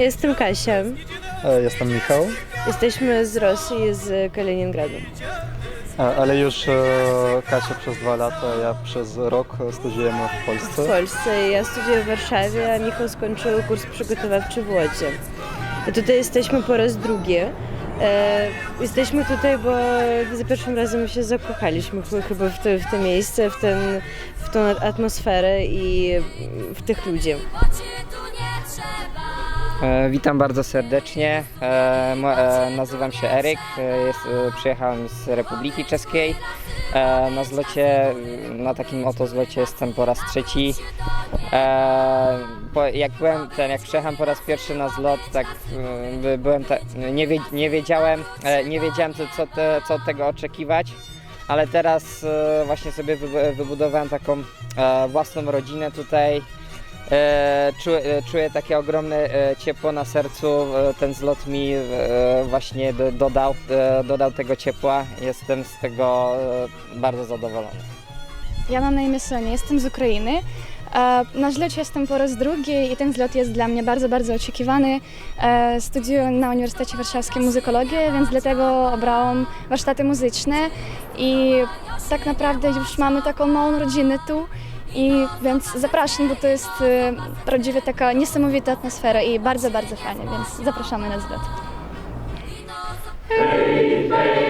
Jestem Kasia. E, Jestem Michał, Jesteśmy z Rosji, z Kaliningradu. E, ale już e, Kasia przez dwa lata, ja przez rok studiujemy w W Polsce. Polsce. Ja studiuję w Warszawie, a Michał skończył kurs przygotowawczy w Łodzi. I tutaj jesteśmy po raz drugi. E, jesteśmy tutaj, bo za pierwszym razem się zakochaliśmy ch- chyba w to, w to miejsce, w, ten, w tą atmosferę i w tych ludzi. E, Witam bardzo serdecznie. E, e, Nazywam się Eryk. Jest, przyjechałem z Republiki Czeskiej. Na zlocie, na takim oto zlocie jestem po raz trzeci. Jak byłem ten, jak przyjechałem po raz pierwszy na zlot, tak by- byłem ta, nie, wie, nie wiedziałem, nie wiedziałem co, co, te, co od tego oczekiwać. Ale teraz właśnie sobie wybu- wybudowałem taką własną rodzinę tutaj. E, czuję, e, czuję takie ogromne e, ciepło na sercu. E, ten zlot mi e, właśnie do, dodał, e, dodał tego ciepła. Jestem z tego e, bardzo zadowolony. Ja mam na imię Sonia, jestem z Ukrainy. E, Na zlocie jestem po raz drugi i ten zlot jest dla mnie bardzo, bardzo oczekiwany. E, Studiuję na Uniwersytecie Warszawskim muzykologię, więc dlatego obrałam warsztaty muzyczne i tak naprawdę już mamy taką małą rodzinę tu. I więc zapraszam, bo to jest e, prawdziwie taka niesamowita atmosfera i bardzo, bardzo fajnie, więc zapraszamy na hey.